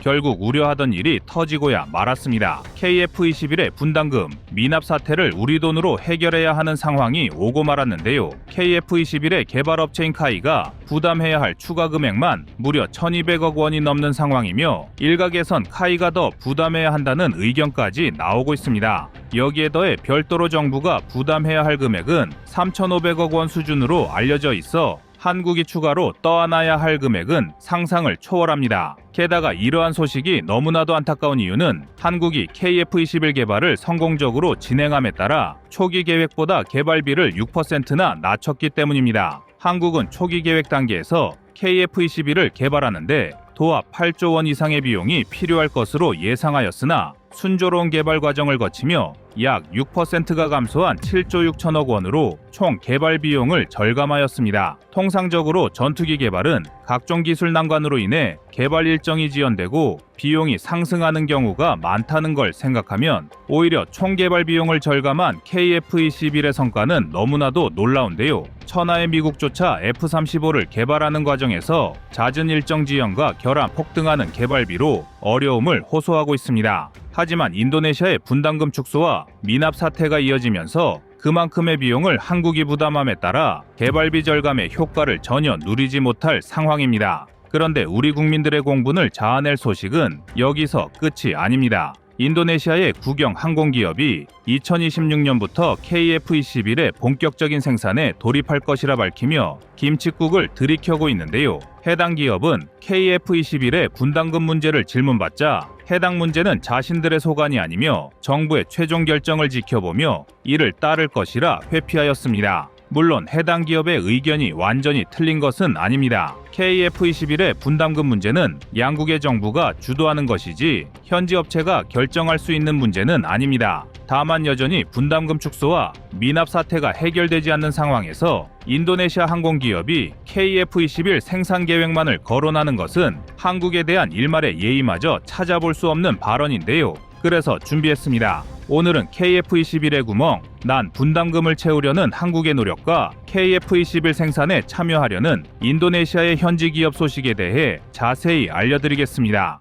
결국 우려하던 일이 터지고야 말았습니다. KF21의 분담금, 미납 사태를 우리 돈으로 해결해야 하는 상황이 오고 말았는데요. KF21의 개발업체인 카이가 부담해야 할 추가 금액만 무려 1200억 원이 넘는 상황이며 일각에선 카이가 더 부담해야 한다는 의견까지 나오고 있습니다. 여기에 더해 별도로 정부가 부담해야 할 금액은 3,500억 원 수준으로 알려져 있어 한국이 추가로 떠안아야 할 금액은 상상을 초월합니다. 게다가 이러한 소식이 너무나도 안타까운 이유는 한국이 KF21 개발을 성공적으로 진행함에 따라 초기 계획보다 개발비를 6%나 낮췄기 때문입니다. 한국은 초기 계획 단계에서 KF21을 개발하는데 도합 8조 원 이상의 비용이 필요할 것으로 예상하였으나 순조로운 개발 과정을 거치며 약 6%가 감소한 7조 6천억 원으로 총 개발 비용을 절감하였습니다. 통상적으로 전투기 개발은 각종 기술 난관으로 인해 개발 일정이 지연되고 비용이 상승하는 경우가 많다는 걸 생각하면 오히려 총 개발 비용을 절감한 KF-21의 성과는 너무나도 놀라운데요. 천하의 미국조차 F-35를 개발하는 과정에서 잦은 일정 지연과 결함 폭등하는 개발비로 어려움을 호소하고 있습니다. 하지만 인도네시아의 분담금 축소와 미납 사태가 이어지면서 그만큼의 비용을 한국이 부담함에 따라 개발비 절감의 효과를 전혀 누리지 못할 상황입니다. 그런데 우리 국민들의 공분을 자아낼 소식은 여기서 끝이 아닙니다. 인도네시아의 국영 항공기업이 2026년부터 KF-21의 본격적인 생산에 돌입할 것이라 밝히며 김칫국을 들이켜고 있는데요. 해당 기업은 KF-21의 분담금 문제를 질문받자 해당 문제는 자신들의 소관이 아니며 정부의 최종 결정을 지켜보며 이를 따를 것이라 회피하였습니다. 물론 해당 기업의 의견이 완전히 틀린 것은 아닙니다. KF21의 분담금 문제는 양국의 정부가 주도하는 것이지 현지 업체가 결정할 수 있는 문제는 아닙니다. 다만 여전히 분담금 축소와 미납 사태가 해결되지 않는 상황에서 인도네시아 항공기업이 KF21 생산 계획만을 거론하는 것은 한국에 대한 일말의 예의마저 찾아볼 수 없는 발언인데요. 그래서 준비했습니다. 오늘은 KF21의 구멍, 난 분담금을 채우려는 한국의 노력과 KF21 생산에 참여하려는 인도네시아의 현지 기업 소식에 대해 자세히 알려드리겠습니다.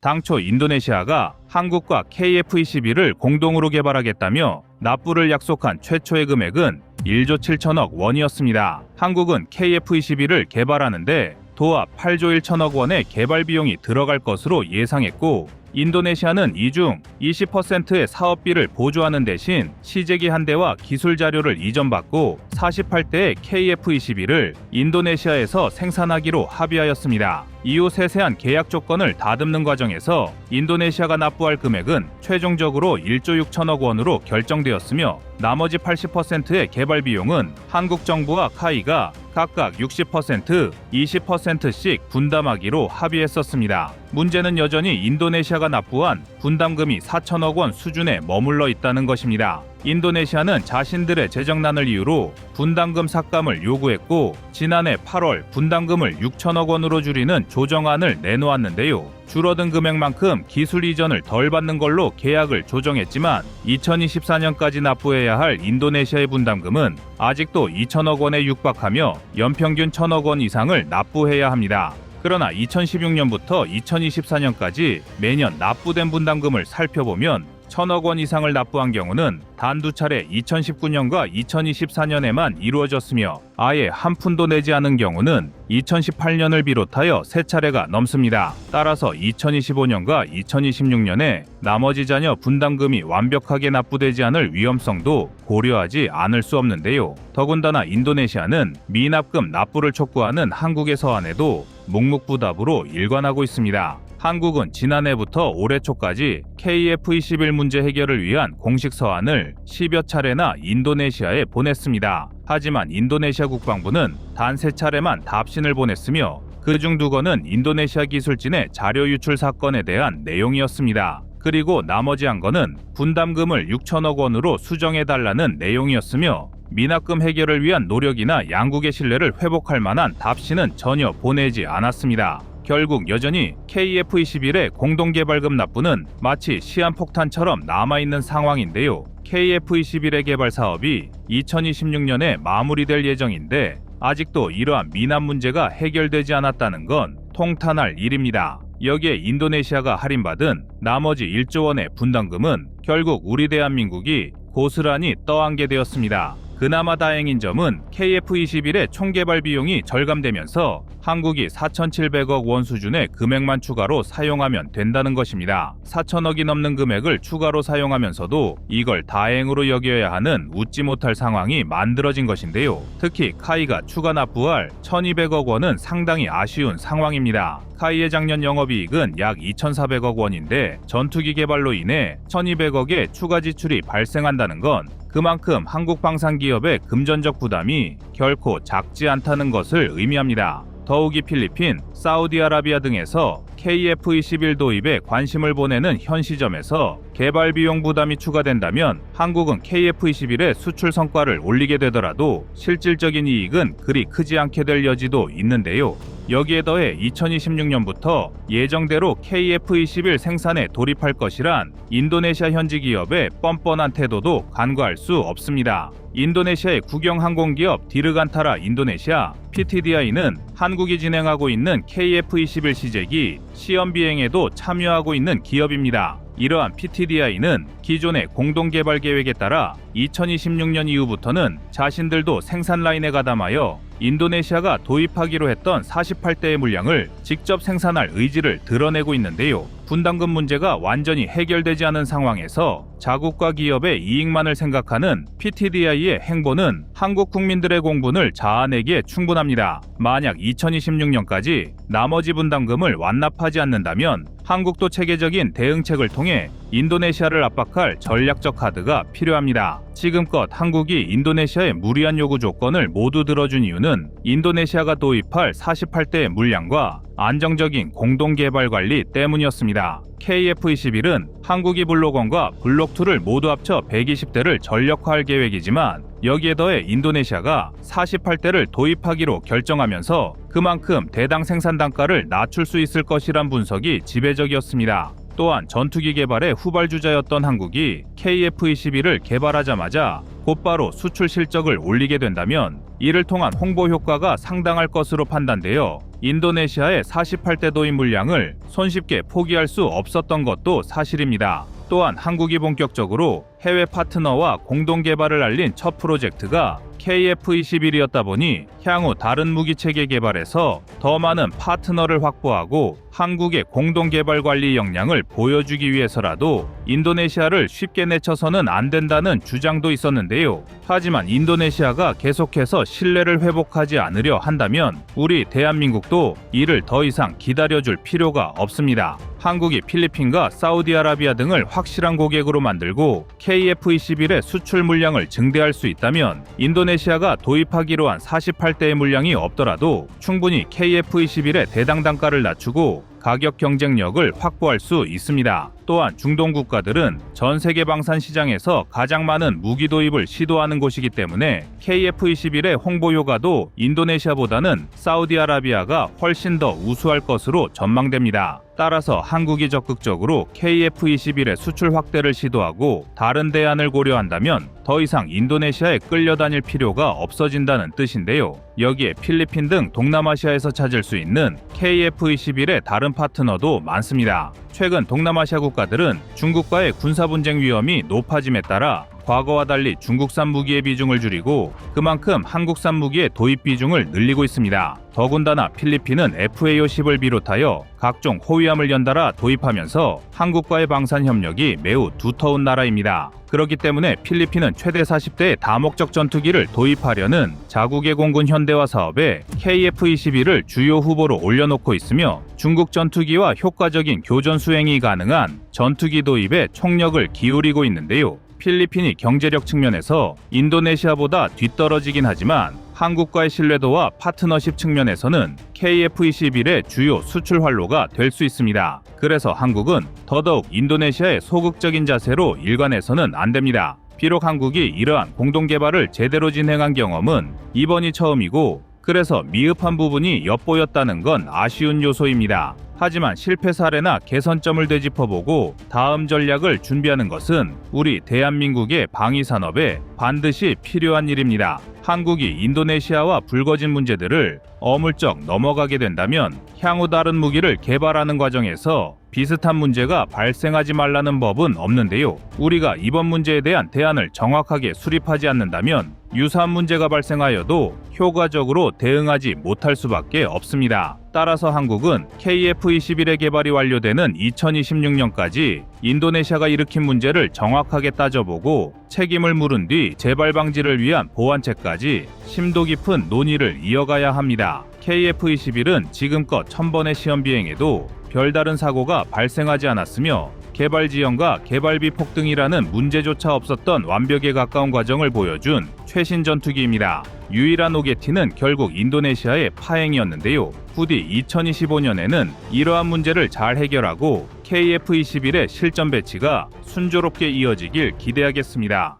당초 인도네시아가 한국과 KF21을 공동으로 개발하겠다며 납부를 약속한 최초의 금액은 1조 7천억 원이었습니다. 한국은 KF21을 개발하는데 도합 8조 1천억 원의 개발 비용이 들어갈 것으로 예상했고 인도네시아는 이 중 20%의 사업비를 보조하는 대신 시제기 한 대와 기술 자료를 이전받고 48대의 KF-21을 인도네시아에서 생산하기로 합의하였습니다. 이후 세세한 계약 조건을 다듬는 과정에서 인도네시아가 납부할 금액은 최종적으로 1조 6천억 원으로 결정되었으며 나머지 80%의 개발 비용은 한국 정부와 카이가 각각 60%, 20%씩 분담하기로 합의했었습니다. 문제는 여전히 인도네시아가 납부한 분담금이 4천억 원 수준에 머물러 있다는 것입니다. 인도네시아는 자신들의 재정난을 이유로 분담금 삭감을 요구했고 지난해 8월 분담금을 6천억 원으로 줄이는 조정안을 내놓았는데요. 줄어든 금액만큼 기술 이전을 덜 받는 걸로 계약을 조정했지만 2024년까지 납부해야 할 인도네시아의 분담금은 아직도 2천억 원에 육박하며 연평균 1천억 원 이상을 납부해야 합니다. 그러나 2016년부터 2024년까지 매년 납부된 분담금을 살펴보면 천억 원 이상을 납부한 경우는 단 두 차례 2019년과 2024년에만 이루어졌으며 아예 한 푼도 내지 않은 경우는 2018년을 비롯하여 세 차례가 넘습니다. 따라서 2025년과 2026년에 나머지 자녀 분담금이 완벽하게 납부되지 않을 위험성도 고려하지 않을 수 없는데요. 더군다나 인도네시아는 미납금 납부를 촉구하는 한국의 서한에도 묵묵부답으로 일관하고 있습니다. 한국은 지난해부터 올해 초까지 KF-21 문제 해결을 위한 공식 서한을 10여 차례나 인도네시아에 보냈습니다. 하지만 인도네시아 국방부는 단 세 차례만 답신을 보냈으며 그중 두 건은 인도네시아 기술진의 자료 유출 사건에 대한 내용이었습니다. 그리고 나머지 한 건은 분담금을 6천억 원으로 수정해달라는 내용이었으며 미납금 해결을 위한 노력이나 양국의 신뢰를 회복할 만한 답신은 전혀 보내지 않았습니다. 결국 여전히 KF-21의 공동개발금 납부는 마치 시한폭탄처럼 남아있는 상황인데요. KF-21의 개발 사업이 2026년에 마무리될 예정인데 아직도 이러한 미남 문제가 해결되지 않았다는 건 통탄할 일입니다. 여기에 인도네시아가 할인받은 나머지 1조 원의 분담금은 결국 우리 대한민국이 고스란히 떠안게 되었습니다. 그나마 다행인 점은 KF-21의 총개발 비용이 절감되면서 한국이 4,700억 원 수준의 금액만 추가로 사용하면 된다는 것입니다. 4천억이 넘는 금액을 추가로 사용하면서도 이걸 다행으로 여겨야 하는 웃지 못할 상황이 만들어진 것인데요. 특히 카이가 추가 납부할 1,200억 원은 상당히 아쉬운 상황입니다. 카이의 작년 영업이익은 약 2,400억 원인데 전투기 개발로 인해 1,200억의 추가 지출이 발생한다는 건 그만큼 한국 방산 기업의 금전적 부담이 결코 작지 않다는 것을 의미합니다. 더욱이 필리핀, 사우디아라비아 등에서 KF-21 도입에 관심을 보내는 현 시점에서 개발 비용 부담이 추가된다면 한국은 KF-21의 수출 성과를 올리게 되더라도 실질적인 이익은 그리 크지 않게 될 여지도 있는데요. 여기에 더해 2026년부터 예정대로 KF-21 생산에 돌입할 것이란 인도네시아 현지 기업의 뻔뻔한 태도도 간과할 수 없습니다. 인도네시아의 국영 항공기업 디르간타라 인도네시아 PTDI는 한국이 진행하고 있는 KF-21 시제기 시험 비행에도 참여하고 있는 기업입니다. 이러한 PTDI는 기존의 공동 개발 계획에 따라 2026년 이후부터는 자신들도 생산 라인에 가담하여 인도네시아가 도입하기로 했던 48대의 물량을 직접 생산할 의지를 드러내고 있는데요. 분담금 문제가 완전히 해결되지 않은 상황에서 자국과 기업의 이익만을 생각하는 PTDI의 행보는 한국 국민들의 공분을 자아내기에 충분합니다. 만약 2026년까지 나머지 분담금을 완납하지 않는다면 한국도 체계적인 대응책을 통해 인도네시아를 압박할 전략적 카드가 필요합니다. 지금껏 한국이 인도네시아의 무리한 요구 조건을 모두 들어준 이유는 인도네시아가 도입할 48대의 물량과 안정적인 공동 개발 관리 때문이었습니다. KF-21은 한국이 블록1과 블록2를 모두 합쳐 120대를 전력화할 계획이지만 여기에 더해 인도네시아가 48대를 도입하기로 결정하면서 그만큼 대당 생산 단가를 낮출 수 있을 것이란 분석이 지배적이었습니다. 또한 전투기 개발의 후발주자였던 한국이 KF-21을 개발하자마자 곧바로 수출 실적을 올리게 된다면 이를 통한 홍보 효과가 상당할 것으로 판단되어 인도네시아의 48대 도입 물량을 손쉽게 포기할 수 없었던 것도 사실입니다. 또한 한국이 본격적으로 해외 파트너와 공동 개발을 알린 첫 프로젝트가 KF-21이었다 보니 향후 다른 무기 체계 개발에서 더 많은 파트너를 확보하고 한국의 공동 개발 관리 역량을 보여주기 위해서라도 인도네시아를 쉽게 내쳐서는 안 된다는 주장도 있었는데요. 하지만 인도네시아가 계속해서 신뢰를 회복하지 않으려 한다면 우리 대한민국도 이를 더 이상 기다려줄 필요가 없습니다. 한국이 필리핀과 사우디아라비아 등을 확실한 고객으로 만들고 KF-21의 수출 물량을 증대할 수 있다면 인도네시아가 도입하기로 한 48대의 물량이 없더라도 충분히 KF-21의 대당 단가를 낮추고 가격 경쟁력을 확보할 수 있습니다. 또한 중동 국가들은 전 세계 방산 시장에서 가장 많은 무기 도입을 시도하는 곳이기 때문에 KF-21의 홍보 효과도 인도네시아보다는 사우디아라비아가 훨씬 더 우수할 것으로 전망됩니다. 따라서 한국이 적극적으로 KF-21의 수출 확대를 시도하고 다른 대안을 고려한다면 더 이상 인도네시아에 끌려다닐 필요가 없어진다는 뜻인데요. 여기에 필리핀 등 동남아시아에서 찾을 수 있는 KF-21의 다른 파트너도 많습니다. 최근 동남아시아 국가 들은 중국과의 군사 분쟁 위험이 높아짐에 따라 과거와 달리 중국산 무기의 비중을 줄이고 그만큼 한국산 무기의 도입 비중을 늘리고 있습니다. 더군다나 필리핀은 FAO10을 비롯하여 각종 호위함을 연달아 도입하면서 한국과의 방산 협력이 매우 두터운 나라입니다. 그렇기 때문에 필리핀은 최대 40대의 다목적 전투기를 도입하려는 자국의 공군 현대화 사업에 KF-21을 주요 후보로 올려놓고 있으며 중국 전투기와 효과적인 교전 수행이 가능한 전투기 도입에 총력을 기울이고 있는데요. 필리핀이 경제력 측면에서 인도네시아보다 뒤떨어지긴 하지만 한국과의 신뢰도와 파트너십 측면에서는 KF-21의 주요 수출 활로가 될 수 있습니다. 그래서 한국은 더더욱 인도네시아의 소극적인 자세로 일관해서는 안 됩니다. 비록 한국이 이러한 공동 개발을 제대로 진행한 경험은 이번이 처음이고 그래서 미흡한 부분이 엿보였다는 건 아쉬운 요소입니다. 하지만 실패 사례나 개선점을 되짚어보고 다음 전략을 준비하는 것은 우리 대한민국의 방위 산업에 반드시 필요한 일입니다. 한국이 인도네시아와 불거진 문제들을 어물쩍 넘어가게 된다면 향후 다른 무기를 개발하는 과정에서 비슷한 문제가 발생하지 말라는 법은 없는데요. 우리가 이번 문제에 대한 대안을 정확하게 수립하지 않는다면 유사한 문제가 발생하여도 효과적으로 대응하지 못할 수밖에 없습니다. 따라서 한국은 KF-21의 개발이 완료되는 2026년까지 인도네시아가 일으킨 문제를 정확하게 따져보고 책임을 물은 뒤 재발 방지를 위한 보완책까지 심도 깊은 논의를 이어가야 합니다. KF-21은 지금껏 1000번의 시험 비행에도 별다른 사고가 발생하지 않았으며 개발 지연과 개발비 폭등이라는 문제조차 없었던 완벽에 가까운 과정을 보여준 최신 전투기입니다. 유일한 오게티는 결국 인도네시아의 파행이었는데요. 부디 2025년에는 이러한 문제를 잘 해결하고 KF-21의 실전 배치가 순조롭게 이어지길 기대하겠습니다.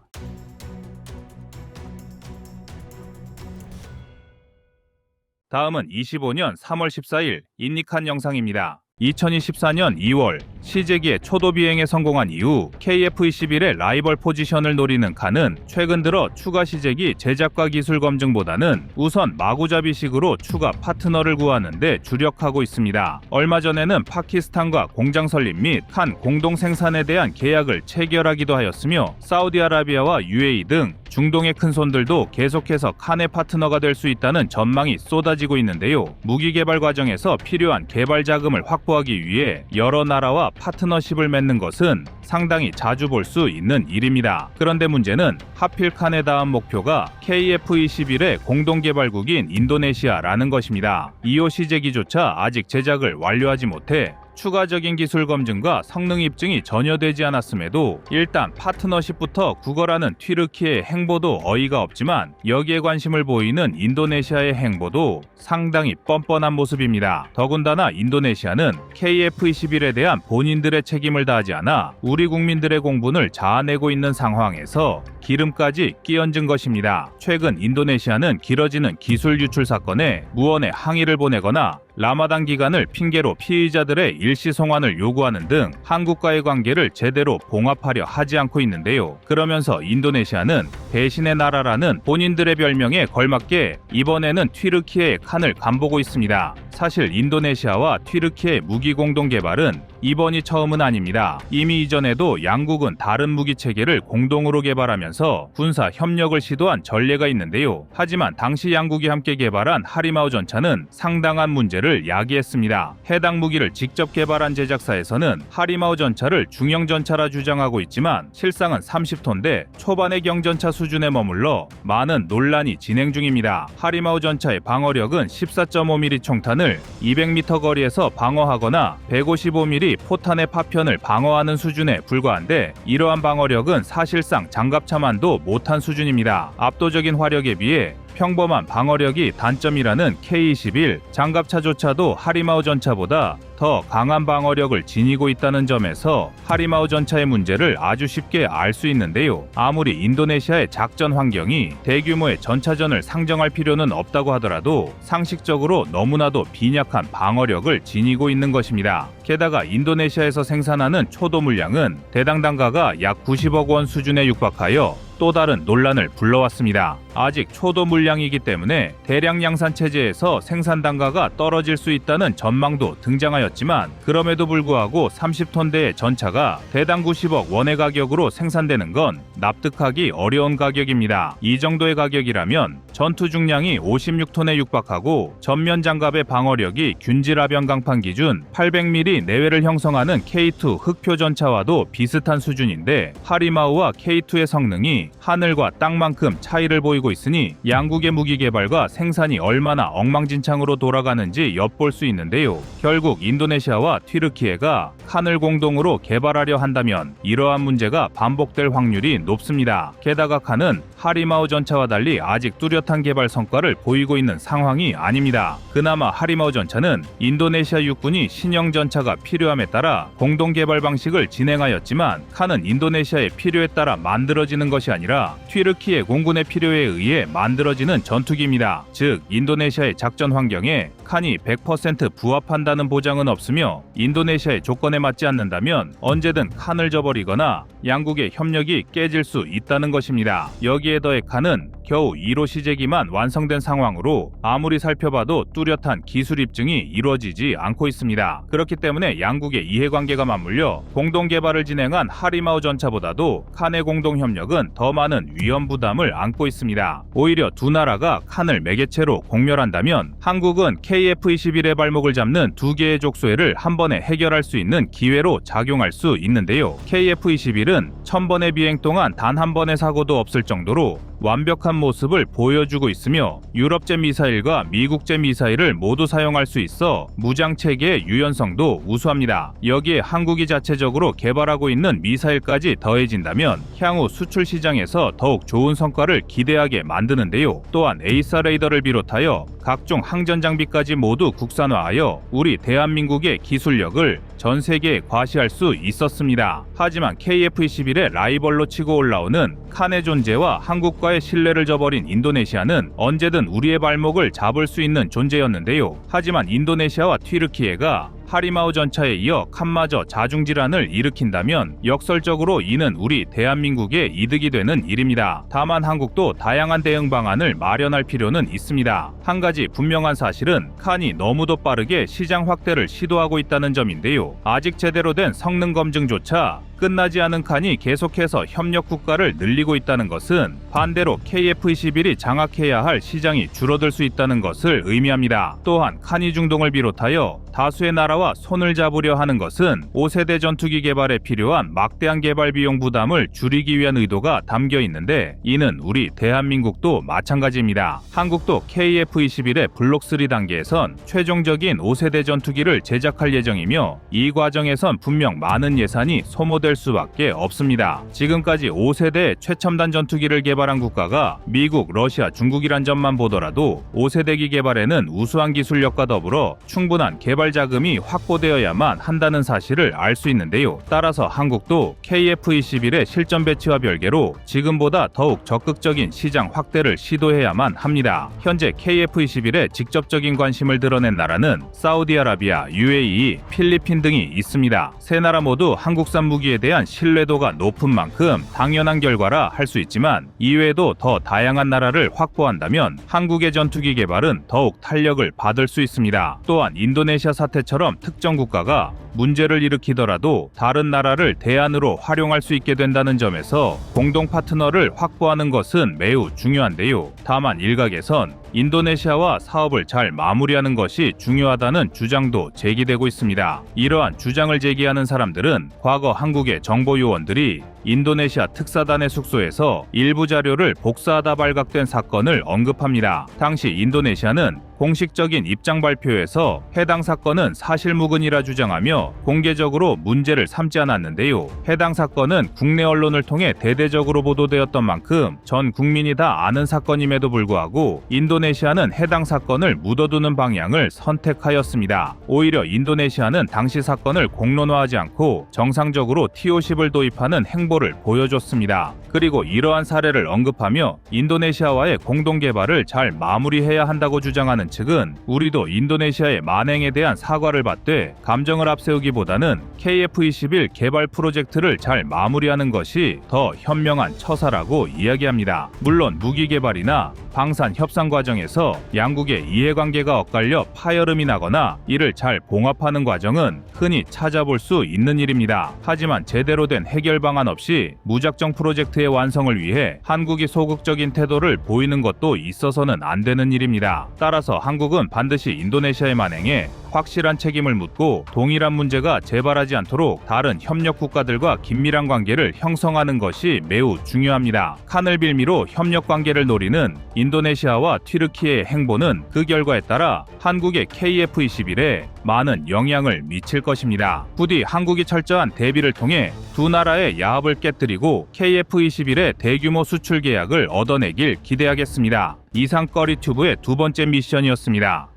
다음은 25년 3월 14일 인닉한 영상입니다. 2024년 2월 시제기의 초도 비행에 성공한 이후 KF-21의 라이벌 포지션을 노리는 칸은 최근 들어 추가 시제기 제작과 기술 검증보다는 우선 마구잡이식으로 추가 파트너를 구하는데 주력하고 있습니다. 얼마 전에는 파키스탄과 공장 설립 및 칸 공동 생산에 대한 계약을 체결하기도 하였으며 사우디아라비아와 UAE 등 중동의 큰 손들도 계속해서 칸의 파트너가 될 수 있다는 전망이 쏟아지고 있는데요. 무기 개발 과정에서 필요한 개발 자금을 확보하기 위해 여러 나라와 파트너십을 맺는 것은 상당히 자주 볼 수 있는 일입니다. 그런데 문제는 하필 칸의 다음 목표가 KF-21의 공동 개발국인 인도네시아라는 것입니다. 2호 시제기조차 아직 제작을 완료하지 못해 추가적인 기술 검증과 성능 입증이 전혀 되지 않았음에도 일단 파트너십부터 구걸하는 튀르키의 행보도 어이가 없지만 여기에 관심을 보이는 인도네시아의 행보도 상당히 뻔뻔한 모습입니다. 더군다나 인도네시아는 KF-21에 대한 본인들의 책임을 다하지 않아 우리 국민들의 공분을 자아내고 있는 상황에서 기름까지 끼얹은 것입니다. 최근 인도네시아는 길어지는 기술 유출 사건에 무언의 항의를 보내거나 라마단 기간을 핑계로 피의자들의 일시 송환을 요구하는 등 한국과의 관계를 제대로 봉합하려 하지 않고 있는데요. 그러면서 인도네시아는 배신의 나라라는 본인들의 별명에 걸맞게 이번에는 튀르키예의 칸을 간보고 있습니다. 사실 인도네시아와 튀르키의 무기 공동 개발은 이번이 처음은 아닙니다. 이미 이전에도 양국은 다른 무기 체계를 공동으로 개발하면서 군사 협력을 시도한 전례가 있는데요. 하지만 당시 양국이 함께 개발한 하리마우 전차는 상당한 문제를 야기했습니다. 해당 무기를 직접 개발한 제작사에서는 하리마우 전차를 중형 전차라 주장하고 있지만 실상은 30톤대 초반의 경전차 수준에 머물러 많은 논란이 진행 중입니다. 하리마우 전차의 방어력은 14.5mm 총탄을 200m 거리에서 방어하거나 155mm 포탄의 파편을 방어하는 수준에 불과한데 이러한 방어력은 사실상 장갑차만도 못한 수준입니다. 압도적인 화력에 비해 평범한 방어력이 단점이라는 K-21 장갑차조차도 하리마우 전차보다 더 강한 방어력을 지니고 있다는 점에서 하리마우 전차의 문제를 아주 쉽게 알 수 있는데요. 아무리 인도네시아의 작전 환경이 대규모의 전차전을 상정할 필요는 없다고 하더라도 상식적으로 너무나도 빈약한 방어력을 지니고 있는 것입니다. 게다가 인도네시아에서 생산하는 초도 물량은 대당 단가가 약 90억 원 수준에 육박하여 또 다른 논란을 불러왔습니다. 아직 초도 물량이기 때문에 대량 양산 체제에서 생산 단가가 떨어질 수 있다는 전망도 등장하였지만 그럼에도 불구하고 30톤대의 전차가 대당 90억 원의 가격으로 생산되는 건 납득하기 어려운 가격입니다. 이 정도의 가격이라면 전투 중량이 56톤에 육박하고 전면 장갑의 방어력이 균질아변 강판 기준 800mm 내외를 형성하는 K2 흑표 전차와도 비슷한 수준인데 하리마우와 K2의 성능이 하늘과 땅만큼 차이를 보이고 있으니 양국의 무기 개발과 생산이 얼마나 엉망진창으로 돌아가는지 엿볼 수 있는데요. 결국 인도네시아와 튀르키예가 칸을 공동으로 개발하려 한다면 이러한 문제가 반복될 확률이 높습니다. 게다가 칸은 하리마우 전차와 달리 아직 뚜렷한 개발 성과를 보이고 있는 상황이 아닙니다. 그나마 하리마우 전차는 인도네시아 육군이 신형 전차가 필요함에 따라 공동 개발 방식을 진행하였지만 칸은 인도네시아의 필요에 따라 만들어지는 것이 아니 라 튀르키예 공군의 필요에 의해 만들어지는 전투기입니다. 즉 인도네시아의 작전 환경에 칸이 100% 부합한다는 보장은 없으며 인도네시아의 조건에 맞지 않는다면 언제든 칸을 저버리거나 양국의 협력이 깨질 수 있다는 것입니다. 여기에 더해 칸은 겨우 1호 시제기만 완성된 상황으로 아무리 살펴봐도 뚜렷한 기술 입증이 이루어지지 않고 있습니다. 그렇기 때문에 양국의 이해관계가 맞물려 공동 개발을 진행한 하리마우 전차보다도 칸의 공동 협력은 더 많은 위험 부담을 안고 있습니다. 오히려 두 나라가 칸을 매개체로 공멸한다면 한국은 KF-21의 발목을 잡는 두 개의 족소회를 한 번에 해결할 수 있는 기회로 작용할 수 있는데요. KF-21은 천 번의 비행 동안 단 한 번의 사고도 없을 정도로 완벽한 모습을 보여주고 있으며 유럽제 미사일과 미국제 미사일을 모두 사용할 수 있어 무장 체계의 유연성도 우수합니다. 여기에 한국이 자체적으로 개발하고 있는 미사일까지 더해진다면 향후 수출 시장에서 더욱 좋은 성과를 기대하게 만드는데요. 또한 에이사 레이더를 비롯하여 각종 항전 장비까지 모두 국산화하여 우리 대한민국의 기술력을 전 세계에 과시할 수 있었습니다. 하지만 KF-21의 라이벌로 치고 올라오는 칸의 존재와 한국과의 신뢰를 저버린 인도네시아는 언제든 우리의 발목을 잡을 수 있는 존재였는데요. 하지만 인도네시아와 튀르키예가 하리마우 전차에 이어 칸마저 자중질환을 일으킨다면 역설적으로 이는 우리 대한민국의 이득이 되는 일입니다. 다만 한국도 다양한 대응 방안을 마련할 필요는 있습니다. 한 가지 분명한 사실은 칸이 너무도 빠르게 시장 확대를 시도하고 있다는 점인데요. 아직 제대로 된 성능 검증조차 끝나지 않은 칸이 계속해서 협력 국가를 늘리고 있다는 것은 반대로 KF-21이 장악해야 할 시장이 줄어들 수 있다는 것을 의미합니다. 또한 칸이 중동을 비롯하여 다수의 나라와 손을 잡으려 하는 것은 5세대 전투기 개발에 필요한 막대한 개발 비용 부담을 줄이기 위한 의도가 담겨 있는데 이는 우리 대한민국도 마찬가지입니다. 한국도 KF-21의 블록 3 단계에선 최종적인 5세대 전투기를 제작할 예정이며 이 과정에선 분명 많은 예산이 소모될 수밖에 없습니다. 지금까지 5세대 최첨단 전투기를 개발한 국가가 미국, 러시아, 중국이란 점만 보더라도 5세대기 개발에는 우수한 기술력과 더불어 충분한 개발 자금이 확보되어야만 한다는 사실을 알 수 있는데요. 따라서 한국도 KF-21의 실전 배치와 별개로 지금보다 더욱 적극적인 시장 확대를 시도해야만 합니다. 현재 KF-21에 직접적인 관심을 드러낸 나라는 사우디아라비아, UAE, 필리핀 등이 있습니다. 세 나라 모두 한국산 무기에 대한 신뢰도가 높은 만큼 당연한 결과라 할 수 있지만 이외에도 더 다양한 나라를 확보한다면 한국의 전투기 개발은 더욱 탄력을 받을 수 있습니다. 또한 인도네시아 사태처럼 특정 국가가 문제를 일으키더라도 다른 나라를 대안으로 활용할 수 있게 된다는 점에서 공동 파트너를 확보하는 것은 매우 중요한데요. 다만 일각에선 인도네시아와 사업을 잘 마무리하는 것이 중요하다는 주장도 제기되고 있습니다. 이러한 주장을 제기하는 사람들은 과거 한국의 정보 요원들이 인도네시아 특사단의 숙소에서 일부 자료를 복사하다 발각된 사건을 언급합니다. 당시 인도네시아는 공식적인 입장 발표에서 해당 사건은 사실무근이라 주장하며 공개적으로 문제를 삼지 않았는데요. 해당 사건은 국내 언론을 통해 대대적으로 보도되었던 만큼 전 국민이 다 아는 사건임에도 불구하고 인도네시아는 해당 사건을 묻어두는 방향을 선택하였습니다. 오히려 인도네시아는 당시 사건을 공론화하지 않고 정상적으로 TO10을 도입하는 행보 를 보여줬습니다. 그리고 이러한 사례를 언급하며 인도네시아와의 공동 개발을 잘 마무리해야 한다고 주장하는 측은 우리도 인도네시아의 만행에 대한 사과를 받되 감정을 앞세우기보다는 KF-21 개발 프로젝트를 잘 마무리하는 것이 더 현명한 처사라고 이야기합니다. 물론 무기 개발이나 방산 협상 과정에서 양국의 이해관계가 엇갈려 파열음이 나거나 이를 잘 봉합하는 과정은 흔히 찾아볼 수 있는 일입니다. 하지만 제대로 된 해결 방안 없이 무작정 프로젝트 의 완성을 위해 한국이 소극적인 태도를 보이는 것도 있어서는 안 되는 일입니다. 따라서 한국은 반드시 인도네시아의 만행에 확실한 책임을 묻고 동일한 문제가 재발하지 않도록 다른 협력 국가들과 긴밀한 관계를 형성하는 것이 매우 중요합니다. 칸을 빌미로 협력 관계를 노리는 인도네시아와 튀르키예의 행보는 그 결과에 따라 한국의 KF-21에 많은 영향을 미칠 것입니다. 부디 한국이 철저한 대비를 통해 두 나라의 야합을 깨뜨리고 KF-21의 대규모 수출 계약을 얻어내길 기대하겠습니다. 이상 꺼리 튜브의 두 번째 미션이었습니다.